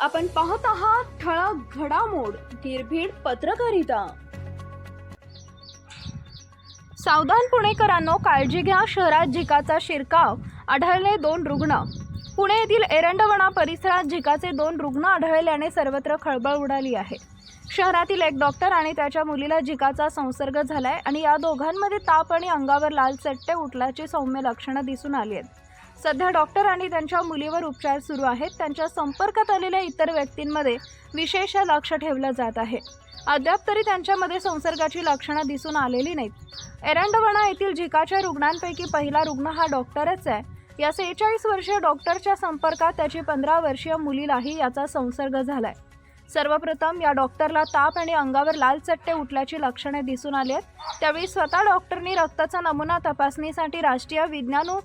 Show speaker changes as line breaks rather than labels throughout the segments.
आपण पाहत आहात ठळक घडामोड निर्भीड पत्रकारिता. सावधान पुणेकरांनो काळजी घ्या शहरात झिकाचा शिरकाव आढळले दोन रुग्ण. पुणे येथील एरंडवणा परिसरात झिकाचे दोन रुग्ण आढळल्याने सर्वत्र खळबळ उडाली आहे. शहरातील एक डॉक्टर आणि त्याच्या मुलीला झिकाचा संसर्ग झालाय आणि या दोघांमध्ये ताप आणि अंगावर लाल चट्टे उठल्याची सौम्य लक्षणं दिसून आली आहेत. सध्या डॉक्टर आणि त्यांच्या मुलीवर उपचार सुरू आहेत. त्यांच्या संपर्कात आलेल्या इतर व्यक्तींमध्ये विशेष लक्ष ठेवलं जात आहे. अद्याप तरी त्यांच्यामध्ये संसर्गाची लक्षणं दिसून आलेली नाहीत. एरंडवणा येथील झिकाच्या रुग्णांपैकी पहिला रुग्ण हा डॉक्टरच आहे. या सेहेचाळीस वर्षीय डॉक्टरच्या संपर्कात त्याची पंधरा वर्षीय मुलीलाही याचा संसर्ग झालाय. सर्वप्रथम या डॉक्टरला ताप आणि अंगावर लाल चट्टे उठल्याची लक्षणे दिसून आली आहेत. त्यावेळी स्वतः डॉक्टरनी रक्ताचा नमुना तपासणीसाठी राष्ट्रीय विज्ञानू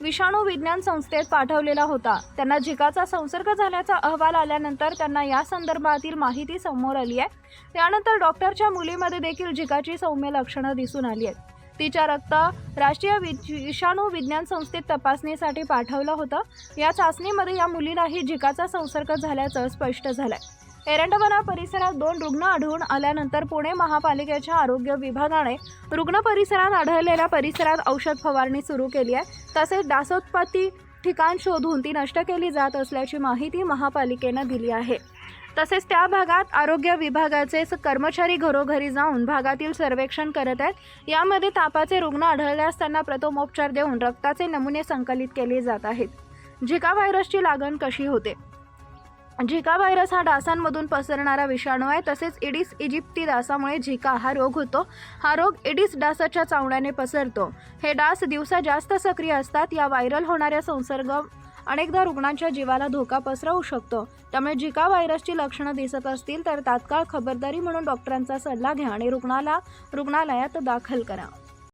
विषाणू विज्ञान संस्थेत पाठवलेला होता. त्यांना झिकाचा संसर्ग झाल्याचा अहवाल आल्यानंतर त्यांना या संदर्भातील माहिती समोर आली आहे. त्यानंतर डॉक्टरच्या मुलीमध्ये देखील झिकाची सौम्य लक्षणं दिसून आली आहेत. तिच्या रक्त राष्ट्रीय वि- विषाणू विज्ञान संस्थेत तपासणीसाठी पाठवलं होतं. या चाचणीमध्ये या मुलीलाही झिकाचा संसर्ग झाल्याचं स्पष्ट झालं आहे एरंडवना परिसरात दोन रुग्ण आढळून आल्यानंतर पुणे महापालिकेच्या आरोग्य विभागाने रुग्ण परिसरात आढळलेल्या परिसरात औषध फवारणी सुरू केली आहे. तसेच डासोत्पत्ती ठिकाण शोधून ती नष्ट केली जात असल्याची माहिती महापालिकेनं दिली आहे. तसेच त्या भागात आरोग्य विभागाचे स- कर्मचारी घरोघरी जाऊन भागातील सर्वेक्षण करत आहेत. यामध्ये तापाचे रुग्ण आढळल्यास त्यांना प्रथमोपचार देऊन रक्ताचे नमुने संकलित केले जात आहेत. झिका व्हायरसची लागण कशी होते? झिका व्हायरस हा डासांमधून पसरणारा विषाणू आहे. तसेच इडिस इजिप्ती डासामुळे झिका हा रोग होतो. हा रोग इडिस डासाच्या चावण्याने पसरतो. हे डास दिवसा जास्त सक्रिय असतात. या व्हायरल होणाऱ्या संसर्ग अनेकदा रुग्णांच्या जीवाला धोका पसरवू शकतो. त्यामुळे झिका व्हायरसची लक्षणं दिसत असतील तर तात्काळ खबरदारी म्हणून डॉक्टरांचा सल्ला घ्या आणि रुग्णाला रुग्णालयात दाखल करा.